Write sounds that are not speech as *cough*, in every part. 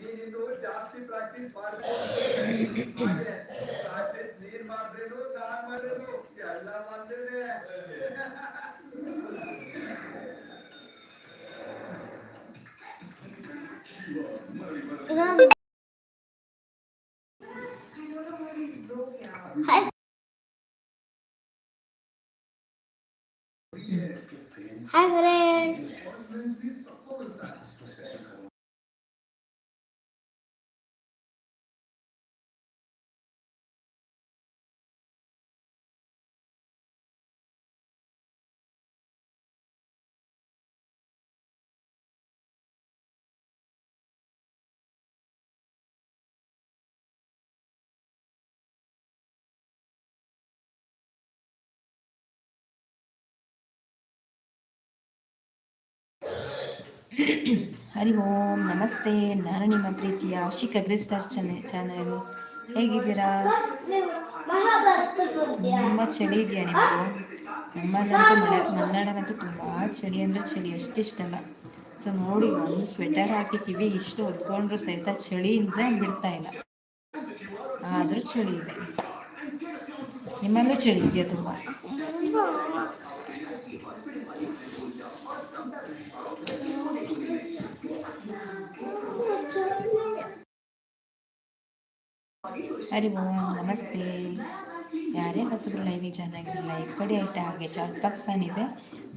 ನೀನು ಜಾಸ್ತಿ ಪ್ರಾಕ್ಟೀಸ್ ಮಾಡ್ಬೇಕು ಹಾಗೆ ಪ್ರಾಕ್ಟೀಸ್ ನೀನ್ ಮಾಡ್ರೇನು ನಾನ್ ಮಾಡ್ರೇನು ಎಲ್ಲ ಒಂದೇನೆ ಹಾಯ್ ಫ್ರೆಂಡ್ ಹರಿ ಓಂ, ನಮಸ್ತೆ. ನಾನು ನಿಮ್ಮ ಪ್ರೀತಿಯ ಆಶಿಕ್ ಅಗ್ರಿಸ್ಟಾರ್ ಚಾನೆ ಚಾನೆಲ್. ಹೇಗಿದ್ದೀರಾ? ತುಂಬ ಚಳಿ ಇದೆಯಾ ನಿಮಗೆ ನಮ್ಮಲ್ಲಂತೂ ಮಳೆ ಮಲೆನಾಡಲ್ಲಂತೂ ತುಂಬ ಚಳಿ ಅಂದರೆ ಚಳಿ ಅಷ್ಟಿಷ್ಟಲ್ಲ ಸೊ, ನೋಡಿ, ಒಂದು ಸ್ವೆಟರ್ ಹಾಕಿದ್ದೀವಿ. ಇಷ್ಟು ಹೊತ್ಕೊಂಡ್ರು ಸಹಿತ ಚಳಿಯಿಂದ ಬಿಡ್ತಾ ಇಲ್ಲ. ಆದರೂ ಚಳಿ ಇದೆ. ನಿಮ್ಮಲ್ಲೂ ಚಳಿ ಇದೆಯಾ ತುಂಬ? ಹರಿ ಓಂ, ನಮಸ್ತೆ. ಯಾರೇ ಹೊಸಬ್ರು ಲೈವಿಗೆ ಜಾಯ್ನ್ ಆಗಿದ್ರೆ ಲೈಕ್ ಕೊಡಿ, ಆಯ್ತಾ? ಹಾಗೆ ಚಾಟ್ ಬಾಕ್ಸ್ ಇದೆ.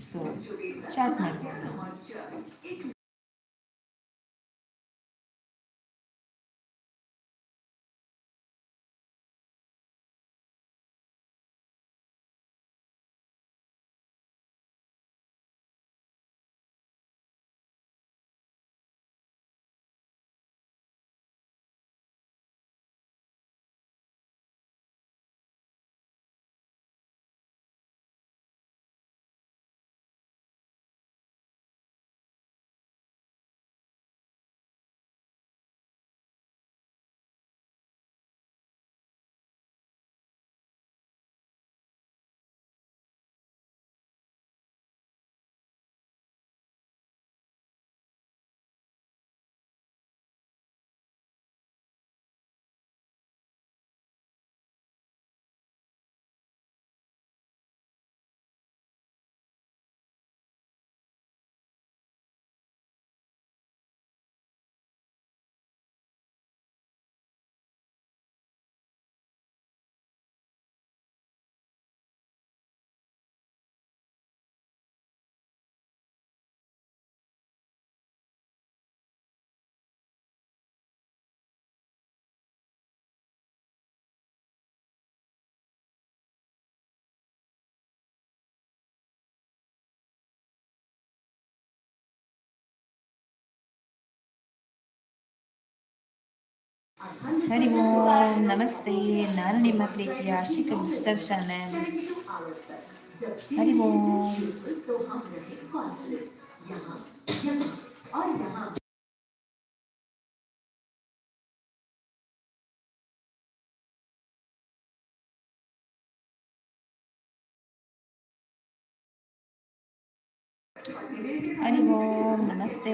ಸೊ ಚಾಟ್ ಮಾಡ್ಬೋದು. ಹರಿ ಓಂ ನಮಸ್ತೆ ನಾನು ನಿಮ್ಮ ಪ್ರೀತಿಯ ಆಶಿಕ ಮಿಸ್ಟರ್ ಚಾನೆಲ್ ಹರಿ ಓಂ हरि ओम नमस्ते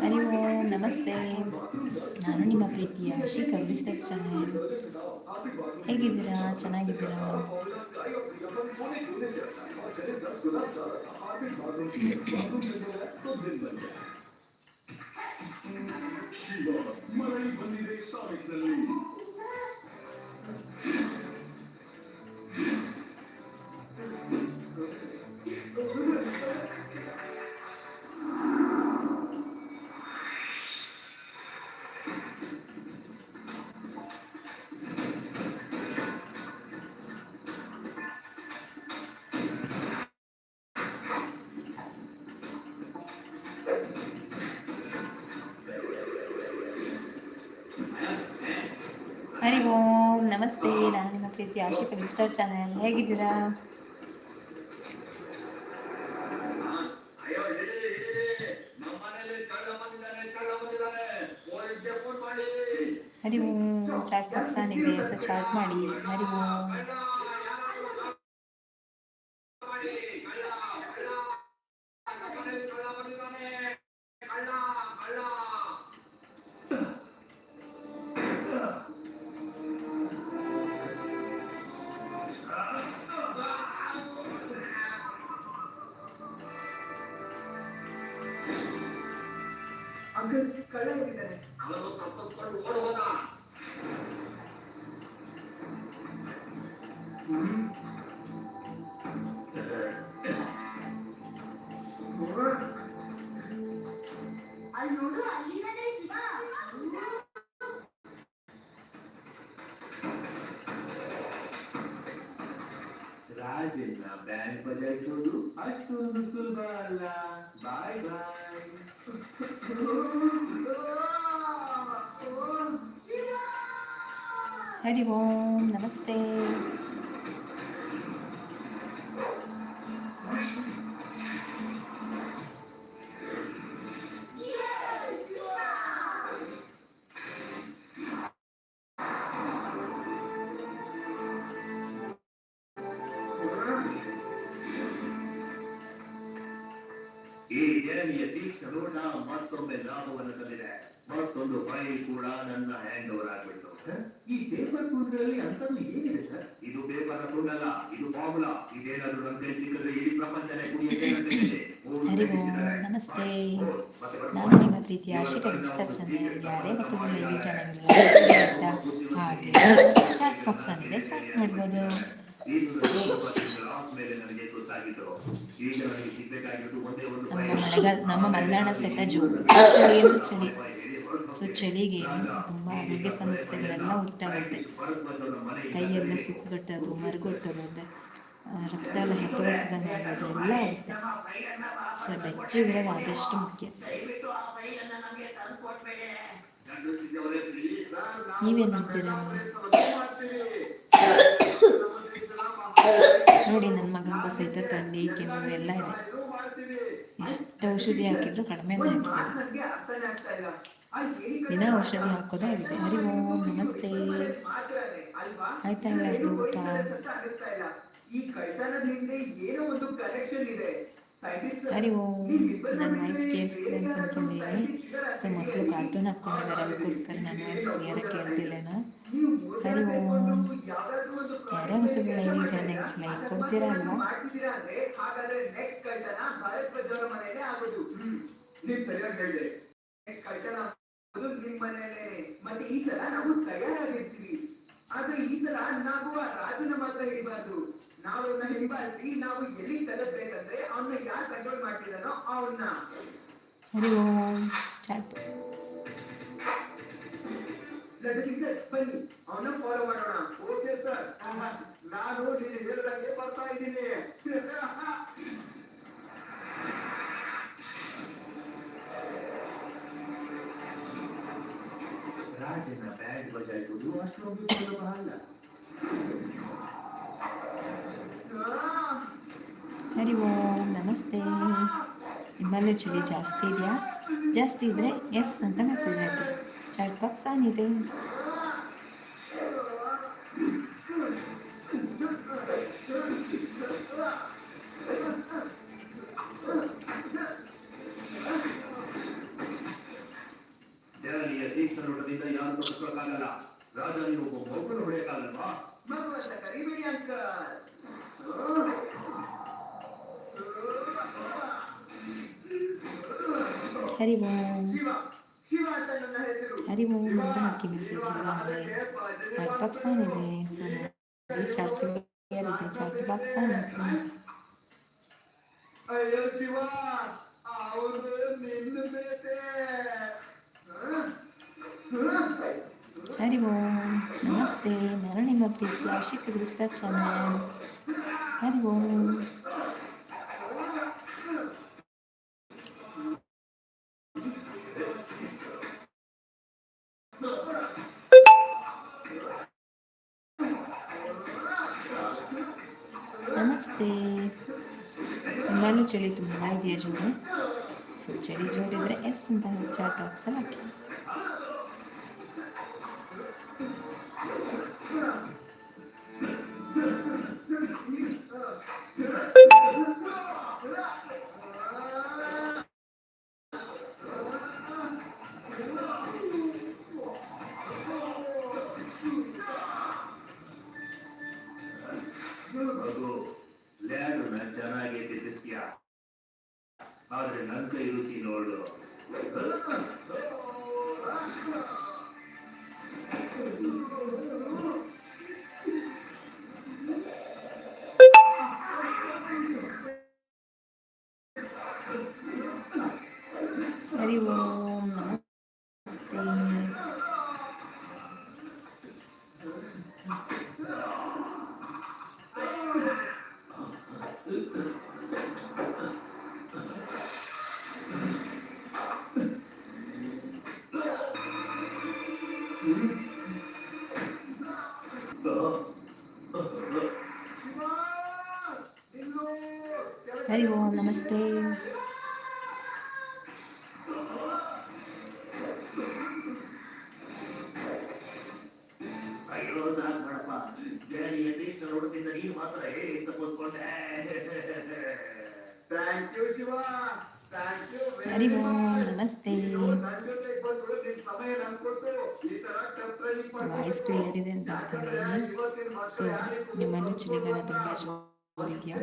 ಹರಿ ಓಂ ನಮಸ್ತೆ. ನಾನು ನಿಮ್ಮ ಪ್ರೀತಿಯ ಆಶಿಕ್ ಅಗ್ರಿಸ್ಟರ್ ಚಾನೆಲ್ ಹೇಗಿದ್ದೀರಾ? ಚೆನ್ನಾಗಿದ್ದೀರಾ? ಹರಿ ಓಂ ನಮಸ್ತೆ ನಾನು ನಿಮ್ಮ ಪ್ರೀತಿ ಆಶಿಕ ಮಿಸ್ಟರ್ ಚಾನೆಲ್ ಹೇಗಿದ್ದೀರಾ ಹರಿ ಓಂ ಚಾಟ್ ಬಾಕ್ಸ್ ಇದೆ ಸೊ ಚಾಟ್ ಮಾಡಿ ಹರಿ ಓಂ ಅಂಕಲ್ ಕಳ್ಳ ಹೋಗಿದ್ದಾನೆ ಅವನು ತಪ್ಪಿಸ್ಕೊಂಡು ಓಡ್ ಹೋದ ಅಲ್ಲಿ ನೋಡು ಅಲ್ಲಿದ್ದಾನೆ हरि ओम नमस्ते ಈ ಜೇಮಿಯ ತೀಕ್ಷ್ಣರು ನಾವು ಮತ್ತೊಮ್ಮೆ ಲಾಭವನ್ನು ತಂದಿದೆ ಮತ್ತೊಂದು ಫೈಲ್ ಕೂಡ ನನ್ನ ಹ್ಯಾಂಡ್ ಓವರ್ ಆಗ್ಬಿಟ್ಟು ಈ ಪೇಪರ್ ಫುಡ್ಗಳಲ್ಲಿ ಅಂತದ್ದು ಏನಿದೆ ಸರ್? ಇದು ಪೇಪರ್ ಫುಡ್ ಅಲ್ಲ ಇದು ಫಾರ್ಮುಲಾ ಇದೇನಾದ್ರೂ ನಮ್ಗೆ ಸಿಕ್ಕಿದ್ರೆ ಇಡೀ ಪ್ರಪಂಚನೇ ಕುಡಿಯುತ್ತೆ. ನಮಸ್ತೆ. ನಾನು ನಿಮ್ಮ ಪ್ರೀತಿಯ ಆಶಿಕ ಯಾರೇ ಚಾನೆಲ್ *laughs* ಹಾಗೆ. ಚಾಟ್ ಬಾಕ್ಸ್ ಚಾಟ್ ಮಾಡ್ಬೋದು ನಮ್ಮ. ಮಳೆಗಾಲ ನಮ್ಮ ಮಲೆನಾಡ ಸಹಿತ ಜೋರು. ಚಳಿ? ಅಂದ್ರೆ ಚಳಿ ಸೊ ಚಳಿಗೆ ತುಂಬ ಆರೋಗ್ಯ ಸಮಸ್ಯೆಗಳೆಲ್ಲ ಉಂಟಾಗುತ್ತೆ ಕೈಯೆಲ್ಲ ಸುಕ್ಕುಗಟ್ಟೋದು ಮರುಗೊಟ್ಟೋದು ಆ, ರಕ್ತ ಎಲ್ಲ ಹೆಪ್ಪಗಟ್ಟದಂಗೆ ಆಗೋದು ಎಲ್ಲ ಆಗುತ್ತೆ. ಸೊ ಬೆಚ್ಚಗಿರೋದು ಆದಷ್ಟು ಮುಖ್ಯ. ನೀವೇನಂತೀರಾ ನೋಡಿ ನನ್ನ ಮಗನಿಗೂ ಸಹಿತ ಥಂಡಿ ಕೆಮ್ಮು ಎಲ್ಲ ಇದೆ. ಎಷ್ಟು ಔಷಧಿ ಹಾಕಿದ್ರು ಕಡಿಮೆನೇ ಹಾಕಿದ್ದಾರೆ ದಿನ ಔಷಧಿ ಹಾಕೋದೇ ಆಗಿದೆ. ಹರಿ ಓಂ, ನಮಸ್ತೆ. ಆಯ್ತಾ ಅದು ಊಟ? ಹರಿ ಓಂ, ನನ್ನ ವಾಯ್ಸ್ ಕೇಳಿಸ್ತಿದೆ ಅಂತ ಅಂದ್ಕೊಂಡಿದ್ದೀನಿ ಸೊ ಮಕ್ಕಳು ಕಾರ್ಟೂನ್ ಹಾಕ್ಕೊಂಡಿದ್ದಾರೆ. ಅದಕ್ಕೋಸ್ಕರ ನನ್ನ ವಾಯ್ಸ್ ಕ್ಲಿಯರಾಗಿ ಕೇಳ್ತಿಲ್ಲೇನೋ? ಹರಿ ಓಂ ಯಾರೇ ಜಾಯ್ನ್ ಆಗಿ ಲೈಕ್ ಕೊಡ್ತೀರಾ ಅಲ್ವಾ? ನೀವ್ ಸರಿಯಾಗಿ ಹೇಳಿದೆ. ನೆಕ್ಸ್ಟ್ ಕಳ್ತನ ಆಗೋದು ನಿಮ್ ಮನೆಯಲ್ಲೇ. ಮತ್ತೆ ಈ ಸಲ ನಾವು ತಯಾರಾಗಿರ್ತೀವಿ. ಆದ್ರೆ ಈ ಸಲ ನಾವು ಆ ರಾಜನ ಮಾತ್ರ ಹಿಡಿಬಾರ್ದು. ನಾವು ಅವನ್ನ ಹಿಂಬಾಲಿಸಿ ನಾವು ಎಲ್ಲಿ ತಲುಪಬೇಕಂದ್ರೆ ಅವನ್ನ ಯಾರು ಕಂಟ್ರೋಲ್ ಮಾಡ್ತಿದ್ದಾನೋ ಅವನ್ನ ಹರಿ ಓಂ. ಚಾಟ್. ಲಡ್ಡು ಸಿಂಗ್ ಬನ್ನಿ ಅವನ್ನ ಫಾಲೋ ಮಾಡೋಣ ಓಕೆ ಸರ್ ನಾನು ನೀನು ಹೇಳ್ದಂಗೆ ಬರ್ತಾ ಇದ್ದೀನಿ ರಾಜನ ಬ್ಯಾಗ್ ಬಜಾಯಿಸುವುದು ಅಷ್ಟೊಂದು ಸುಲಭ ಅಲ್ಲ ಹರಿ ಓಂ ನಮಸ್ತೆ ನಿಮ್ಮಲ್ಲೂ ಚಳಿ ಜಾಸ್ತಿ ಇದೆಯಾ ಜಾಸ್ತಿ ಇದ್ದರೆ ಎಸ್ ಅಂತ message hockey chat box on ಇದೆ ಜನನಿಯ ತೀಕ್ಷ್ಣ ನೋಟದಿಂದ ಯಾರು ತಪ್ಪಿಸ್ಕೊಳಕ್ಕಾಗಲ್ಲ ರಾಜ ನೀವು ಒಬ್ಬ ಮಗುನ ಹೊಡೆಯಕ್ಕಾಗಲ್ವಾ ಮಗು ಅಂತ ಕರಿಬೇಡಿ ಅಂಕಲ್ ಹರಿ ಓಂ ಶಿವ ಶಿವ ಅಂತ ನನ್ನ ಹೆಸರು ಹರಿ ಓಂ ಅಂತ ಹಾಕಿ ಮೆಸೇಜ್ ಇಲ್ಲ ಅಂದರೆ ಚಾಟ್ ಬಾಕ್ಸ್ ಆನ್ ಇದೆ ಸೊ ನೋಡಿ ಚಾಟ್ ಕ್ಲಿಯರ್ ಇದೆ ಚಾಟ್ ಬಾಕ್ಸ್ ಆನ್ ಹಾಕಿ ಅಯ್ಯೋ ಶಿವ ಅವರು ನಿನ್ನ ಬೇಟೆ ಹರಿ ಓಂ ನಮಸ್ತೆ ನಾನು ನಿಮ್ಮ ಪ್ರೀತಿ ಆಶಿಕ್ ಕ್ರಿಸ್ತ ಚಾನಲ್ ಹರಿ ಓಂ ನಮಸ್ತೆ ನಿಮ್ಮಲ್ಲೂ ಚಳಿ ತುಂಬ ಇದೆಯಾ ಜೋರು? ಸೊ ಚಳಿ ಜೋರಿದ್ರೆ ಎಸ್ ಅಂತ ಚಾಟ್ ಬಾಕ್ಸಲ್ಲಿ ಹಾಕಿ. हरि ओम नमस्ते हरि ओम नमस्ते ವಾಯ್ಸ್ ಕ್ಲಿಯರ್ ಇದೆ ಅಂತ ಅನ್ಕೊಂಡಿದ್ದೀನಿ ಸೊ ನಿಮ್ಮಲ್ಲೂ ಚಳಿಗಾಲ ತುಂಬ ಜೋರಿದೆಯಾ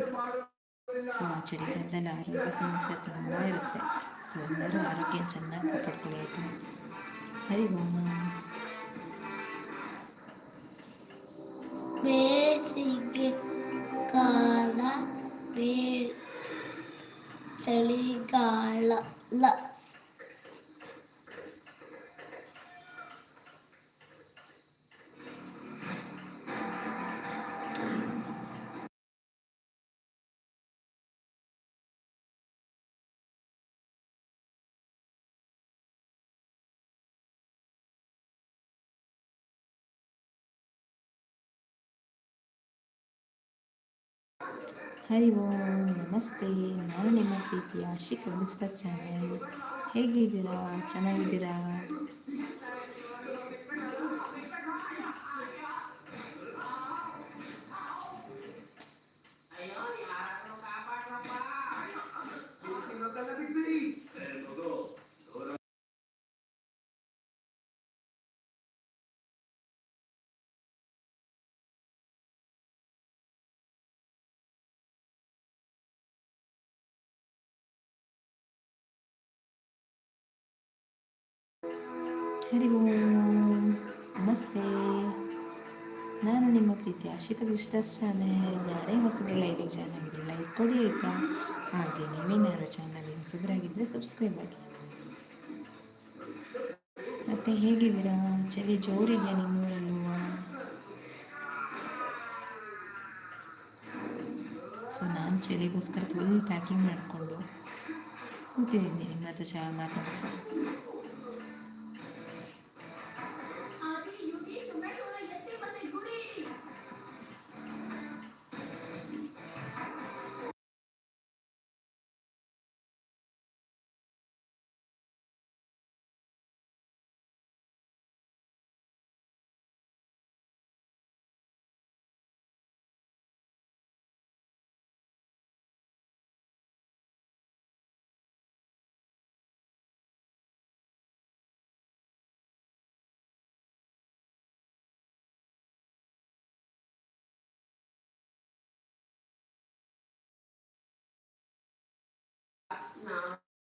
ಸೊ ಆ ಚಳಿಗಾಲದಲ್ಲಿ ಆರೋಗ್ಯ ಸಮಸ್ಯೆ ತುಂಬ ಇರುತ್ತೆ ಸೊ ಎಲ್ಲರೂ ಆರೋಗ್ಯ ಚೆನ್ನಾಗಿ ಕಾಪಾಡ್ಕೊಳ್ಳಿ ಆಯಿತಾ ಹರಿ ಓಂ ಬೇಸಿಗೆ ಕಾಲ ಬೇ ಚಳಿಗಾಲ ಹರಿ ಓಂ ನಮಸ್ತೆ. ನಾನು ನಿಮ್ಮ ಪ್ರೀತಿಯ ಶಿಕ್ ಮಿಸ್ಟರ್ ಚಾನೆಲ್ ಹೇಗಿದ್ದೀರಾ? ಚೆನ್ನಾಗಿದ್ದೀರಾ? ಹರಿ ಓಂ ನಮಸ್ತೆ. ನಾನು ನಿಮ್ಮ ಪ್ರೀತಿ ಆಶಿಕ ವಿಸ್ಟರ್ಸ್ ಚಾನೆಲ್ ಯಾರೇ ಹೊಸಬ್ರು ಲೈವಿಗೆ ಜಾಯ್ನ್ ಆಗಿದ್ರು ಲೈಕ್ ಕೊಡಿ ಆಯಿತಾ? ಹಾಗೆ ನೀವೇನಾದ್ರು ಚಾನಲ್ಗೆ ಹೊಸಬ್ರಾಗಿದ್ದರೆ ಸಬ್ಸ್ಕ್ರೈಬ್ ಆಗಿ ಮತ್ತು ಹೇಗಿದ್ದೀರಾ? ಚಳಿ ಜೋರಿದೆಯಾ ನಿಮ್ಮೂರಲ್ಲೂ? ಸೊ ನಾನು ಚಳಿಗೋಸ್ಕರ ಫುಲ್ ಪ್ಯಾಕಿಂಗ್ ಮಾಡಿಕೊಂಡು ಕೂತಿದ್ದೀನಿ. ನಿಮ್ಮ ಹತ್ರ ಚಾ ಮಾತಾಡ್ತಾ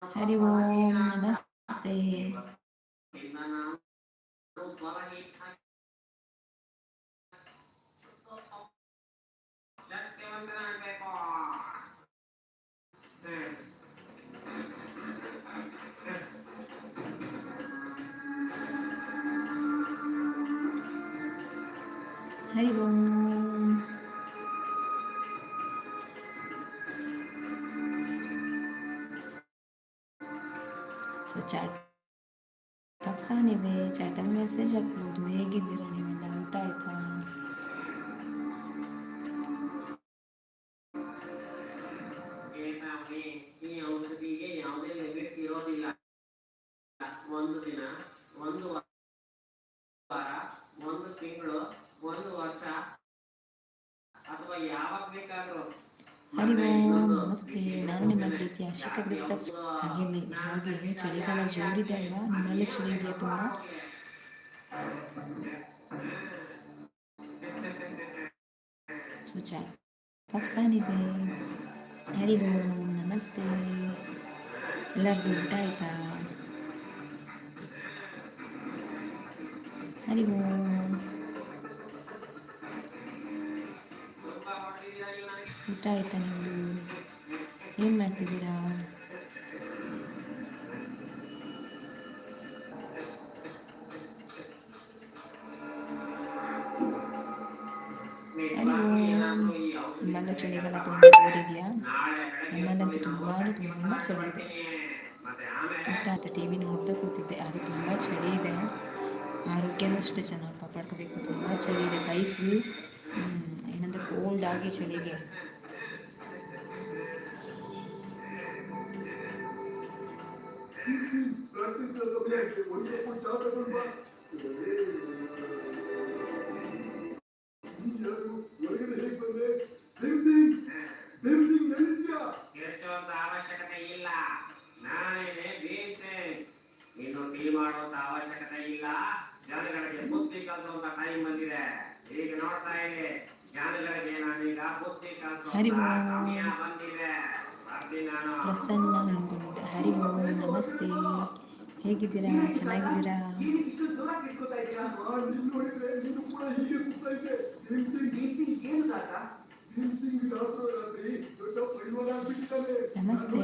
हरि ओम नमस्ते हरि ओम ಚಾಟ್ ಬಾಕ್ಸ್ ಇದೆ ಚಾಟಲ್ಲಿ ಮೆಸೇಜ್ ಹಾಕ್ಬೋದು ಹೇಗಿದ್ದೀರಾ ನೀವೆಲ್ಲ ಊಟ ಆಯ್ತಾ? ಒಂದು ದಿನ ಒಂದು ವಾರ ಒಂದು ತಿಂಗಳು ಒಂದು ವರ್ಷ ಅಥವಾ ಯಾವಾಗ ಬೇಕಾದ್ರೂ. ಹರಿ ಓಂ ನಮಸ್ತೆ ನಾನು ನಿಮ್ಮ ಪ್ರೀತಿ ಆಶಿಕ ಡಿಸ್ಕಸ್ ಹಾಗೆ ಇಲ್ಲಿ ಹಾಗೆ ಚಳಿಗಾಲ ಜೋರಿದೆ ಅಲ್ವಾ? ನಿಮ್ಮಲ್ಲೂ ಚಳಿ ಇದೆಯಾ ತುಂಬ? ಇದೆ ಹರಿ ನಮಸ್ತೆ. ಎಲ್ಲರದು ಊಟ ಆಯ್ತಾ? ಹರಿ ಓಂ ಊಟ ಆಯ್ತಾ ನಿಮ್ಮದು ಏನು ಮಾಡ್ತಿದ್ದೀರಾ? ನಿಮ್ಮಲ್ಲೂ ಚಳಿಗಾಲ ತುಂಬ ಜೋರಿದೆಯಾ? ನಮ್ಮಲ್ಲಂತೂ ತುಂಬ ಅಂದರೆ ತುಂಬ ಚಳಿ ಇದೆ ಪುಟ್ಟ ಟಿ ವಿ ನೋಡ್ತಾ ಕೂತಿದ್ದೆ ಅದು ತುಂಬ ಚಳಿ ಇದೆ ಆರೋಗ್ಯನೂ ಅಷ್ಟೇ ಚೆನ್ನಾಗಿ ಕಾಪಾಡ್ಕೋಬೇಕು. ತುಂಬ ಚಳಿ ಇದೆ ಕೈ ಫುಲ್ ಏನಂದ್ರೆ ಕೋಲ್ಡ್ ಆಗಿ ಚಳಿಗೆ. ಹೊರಗಡೆ ಹೇಗೆ ಬಂದೆ ಹೆಚ್ಚುವಂತ ಅವಶ್ಯಕತೆ ಇಲ್ಲ. ನಾನೇನೆ ಭೀಮ್ಸೇನ್ ಇನ್ನು ಟೀ ಮಾಡುವಂತ ಅವಶ್ಯಕತೆ ಇಲ್ಲ. ಜನಗಳಿಗೆ ಬುದ್ಧಿ ಕಲಿಸುವಂತ ಟೈಮ್ ಬಂದಿದೆ. ಈಗ ನೋಡ್ತಾ ಇದೆ ಜನಗಳಿಗೆ ನಾನೀಗ ಬುದ್ಧಿ ಕಲಿಸುವಂತ. ಸಮಯ ಬಂದಿದೆ. ನಾನು. ಪ್ರಸನ್ನ ಅನ್ಕೊಂಡೆ ಹರಿ ಓಂ ನಮಸ್ತೆ. ಹೇಗಿದ್ದೀರಾ ಚೆನ್ನಾಗಿದ್ದೀರಾ ನಮಸ್ತೆ.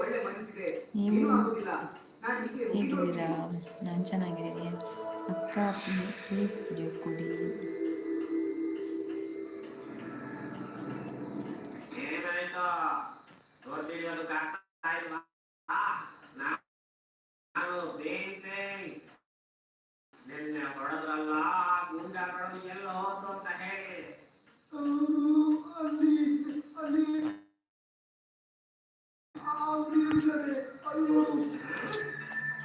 ಒಳ್ಳೆ ಮನಸ್ಸಿದೆ ಹೇಗಿದ್ದೀರಾ? ನಾನು ಚೆನ್ನಾಗಿದ್ದೀನಿ. ಅಕ್ಕ ಪ್ಲೀಸ್ ವಿಡಿಯೋ ಕೊಡಿ. ನಿನ್ನೆ ಹೊಡೆದ್ರಲ್ಲ ಗುಂಡಾಗಳು ಎಲ್ಲ ಹೋದ್ರು ಅಂತ ಹೇಳಿ.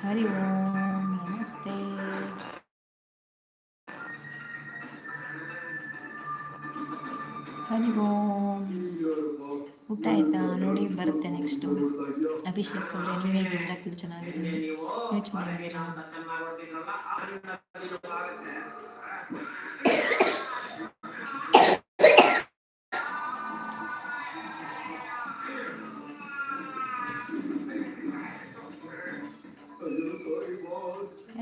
ಹರಿ ಓಂ ನಮಸ್ತೆ ಹರಿ ಓಂ ಊಟ ಆಯ್ತಾ? ನೋಡಿ, ಬರುತ್ತೆ ನೆಕ್ಸ್ಟು ಅಭಿಷೇಕ್ ಅವರೇ, ನೀವು ಹೇಗಿದ್ದೀರಾ ಕೂಡ ಚೆನ್ನಾಗಿದ್ದೀನಿ ನೀವು ಚೆನ್ನಾಗಿದ್ದೀರಾ?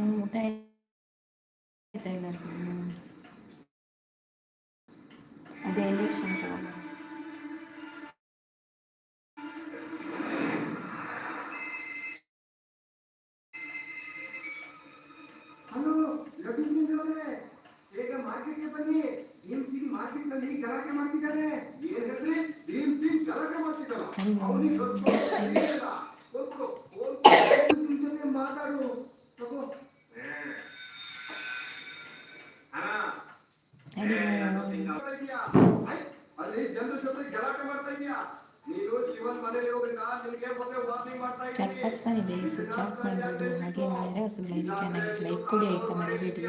நான் முட்டாய் டைமில் இருக்கேன் அது இன்ஜெக்ஷன் சொல்லலாம் मार्केट के बनिए भीम सिंह मार्केट में नहीं गला के मार्केट कर रहे हैं ये है भीम सिंह गला के मार्केट कर रहा और ಚಾಟ್ ಬಾಕ್ಸ್ ಇದೆ ಸೊ ಚಾಟ್ ಮಾಡ್ಬೋದು. ಹಾಗೆ ಆದರೆ ಸುಮ್ಮನೆ ಚೆನ್ನಾಗಿ ಲೈಕ್ ಕೊಡಿ ಆಯ್ತಾ ಮರಿಬೇಡಿ.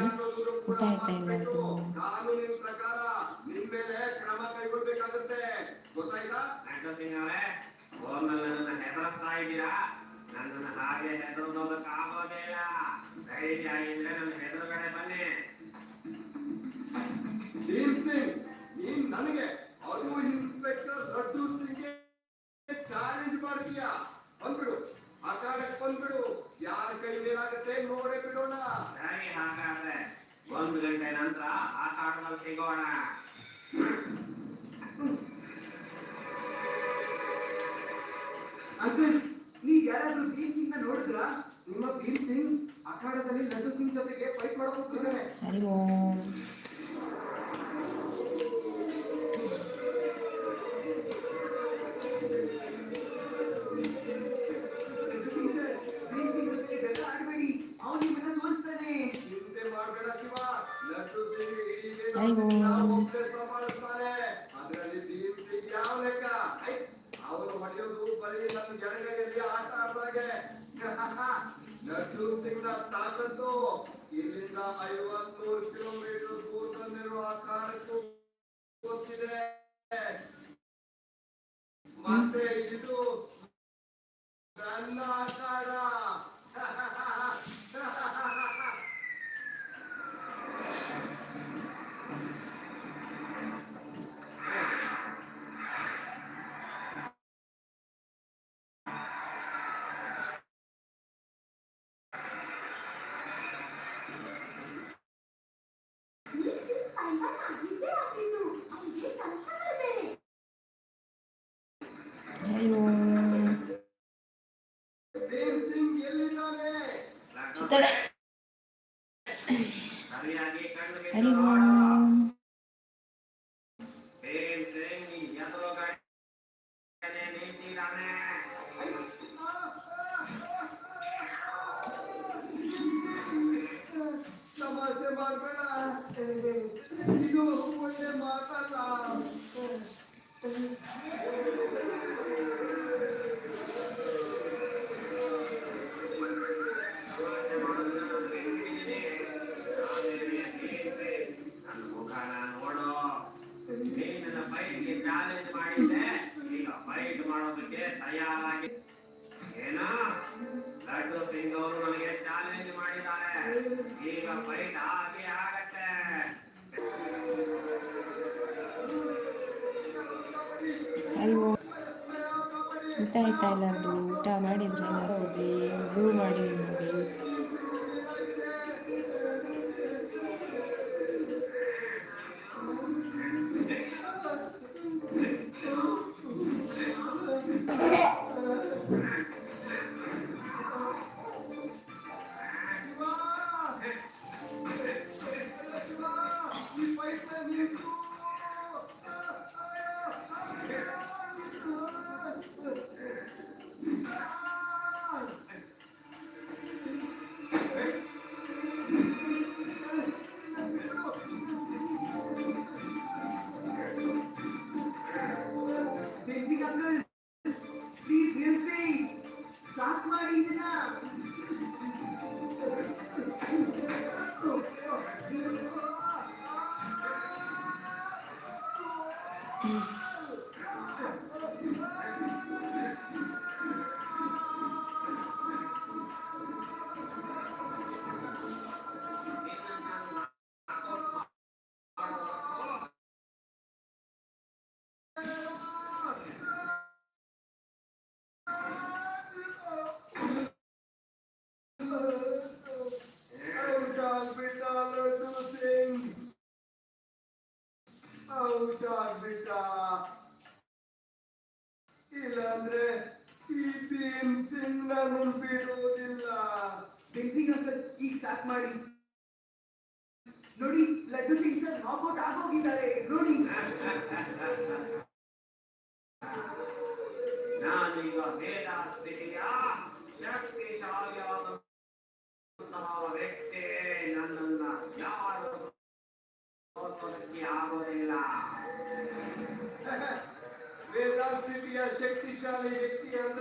ಊಟ ಆಯ್ತಾ ಎಲ್ಲರದು? ನನ್ನನ್ನು ಹಾಗೆ ಹೆದರ್ಕೋಬೇಕಾಗೋದೇ ಇಲ್ಲ. ಧೈರ್ಯ ಇದ್ರೆ ಬನ್ನಿ. ನೀನ್ ನನಗೆ ಅದು ಕನ್ನಡದಲ್ಲಿ ಇಲ್ಲಿ ಗಂಡು ಸಿಂಗ್ ಜೊತೆಗೆ ಫೈಟ್ ಮಾಡೋಕೆ ಕೂತಿದ್ದಾರೆ. 阿里木。I love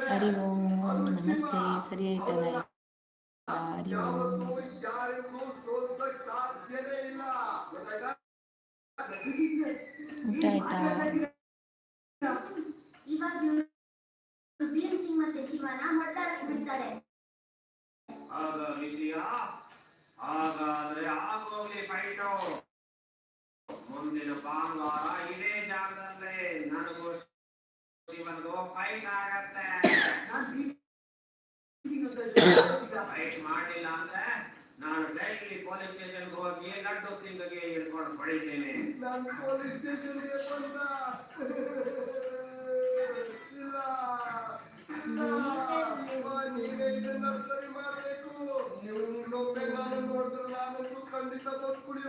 ಹರಿ ಓಂ ನಮಸ್ತೆ ಸರಿ ಆಯ್ತಲ್ಲ ಹರಿ ಓಂ ಊಟ ಆಯ್ತಾ ಹಾಗಾದ್ರೆ ಆಗೋಗ್ಲಿ ಫೈಟು ಮುಂದಿನ ಭಾನುವಾರ ಇದೇ ಜಾಗದಲ್ಲಿ ನನಗೂ ಶಿವನಿಗೂ ಫೈಟ್ ಆಗತ್ತೆ. ಫೈಟ್ ಮಾಡಲಿಲ್ಲ ಅಂದ್ರೆ ನಾನು ಡೈಲಿ ಪೊಲೀಸ್ ಸ್ಟೇಷನ್ ಹೋಗಿ ಲಡ್ಡು ಸಿಂಗ್ಗೆ ಹಿಡ್ಕೊಂಡು ಬಡಿತೇನೆ ಪೊಲೀಸ್ ಸ್ಟೇಷನ್ ನೀವು ನಾನು ನೋಡಿದ್ರೆ ನಾನು ಖಂಡಿತ ಬಂದ್ಬಿಡಿ.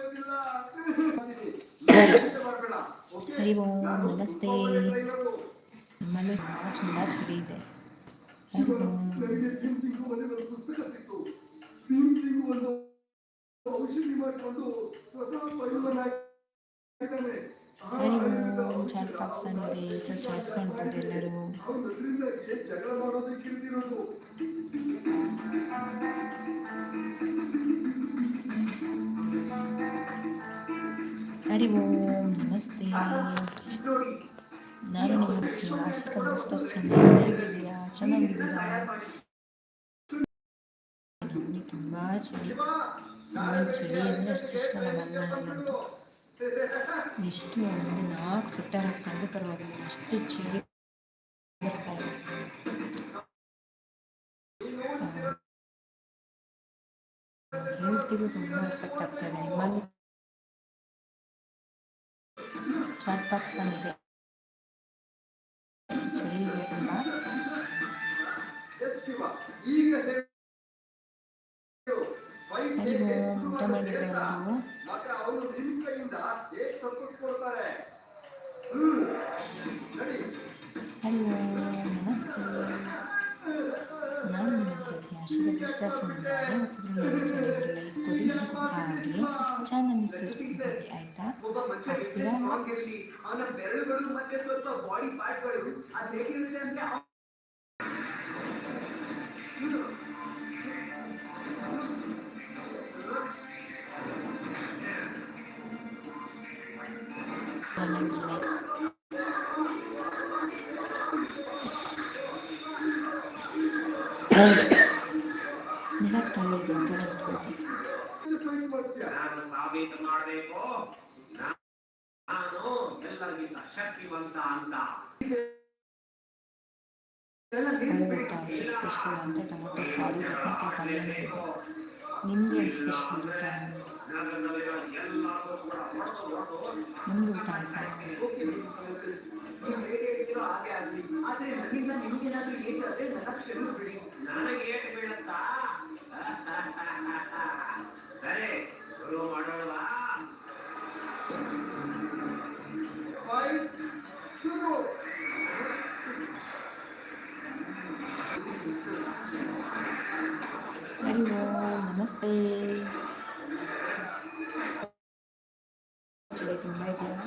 ಹರಿ ಓಂ ನಮಸ್ತೆ ನಮ್ಮಲ್ಲೂ ತುಂಬ ತುಂಬ ಚಳಿ ಇದೆ. ಹರಿ ಓಂ ಚಾಟ್ ಪಾಕಿಸ್ತಾನ್ ಇದೆ ಸೊ ಚಾಟ್ ಮಾಡ್ಬೋದು ಎಲ್ಲರೂ. ಹರಿ ಓಂ ನಮಸ್ತೆ. ನಾನು ನಿಮ್ಮ ಆಶಿಕ ಮಿಸ್ಟರ್ ಹೇಗಿದ್ದೀರಾ? ಚೆನ್ನಾಗಿದ್ದೀರಾ? ನಮಗೆ ತುಂಬ ಚಳಿ. ನಮ್ಮಲ್ಲಿ ಚಳಿ ಅಂದರೆ ಅಷ್ಟು ಇಷ್ಟ ನಮ್ಮ ಮಲೆನಾಡಲ್ಲಂತೂ ಎಷ್ಟು ಒಂದು ನಾಲ್ಕು ಸ್ವೆಟರ್ ಹಾಕ್ಕೊಂಡು ಪರವಾಗಿಲ್ಲ. ಅಷ್ಟು ಚಳಿ ಬರ್ತಾ ಇದೆ. ಹೆಲ್ತಿಗೂ ತುಂಬ ಎಫೆಕ್ಟ್ ಆಗ್ತಾ ಇದೆ. ನಿಮ್ಮಲ್ಲಿ ಚಾಟ್ ಬಾಕ್ಸ್ ಆಗಿದೆ ಚಳಿ ಇದೆ ತುಂಬ ಊಟ ಮಾಡಿದ್ರೆ ಎಲ್ಲರೂ. ಹಲೋ ಅವನು ನಿಮ್ಮ ಪ್ರೀತಿ ಆಶಿಕ ಡಿಸ್ಟರ್ಸ್ನಿಂದ ಅದೇ ಹೊಸಬ್ರು ಚಾನಲ್ ಲೈಕ್ ಕೊಡಿ ಹಾಗೆ ಚಾನಲ್ ಸಬ್ಸ್ಕ್ರೈಬ್ ಮಾಡಿ ಆಯಿತಾ ಒಬ್ಬ ಮನುಷ್ಯ ಆಗ್ತೀರಾ ಆಗಿರಲಿ ಅವನ ಬೆರಳುಗಳು ಮತ್ತೆ ಸ್ವಲ್ಪ ಬಾಡಿ ಪಾರ್ಟ್ಗಳು ಅದು ಹೇಗಿರುತ್ತೆ ಅಂದ್ರೆ ಅವ- ಚಾನಲ್ ಸಾಬೀತು ಮಾಡಬೇಕು? ನಾನು ಎಲ್ಲರಿಗಿಂತ ಶಕ್ತಿವಂತ ಅಂತ. ಸ್ಪೆಷಲ್ ಅಂತ ಟೊಮೊಟೊ ಸಾರು ಬದನೆಕಾಯಿ ಪಲ್ಯ ಮಾಡಿದ್ದು. ನಿಮ್ದು ಸ್ಪೆಷಲ್ ಊಟ. ನಿಮ್ದು ಊಟ ಆಯಿತಾ? ಆದ್ರೆ ನನಗೆ ಏಟು ಬೀಳುತ್ತಾ? *laughs* ಸರಿ. ಶುರು ಮಾಡೋಣವಾ ಫೈಟ್ ಶುರು ಹರಿ ಓಂ ನಮಸ್ತೆ ಚಳಿ ತುಂಬ ಇದೆಯಾ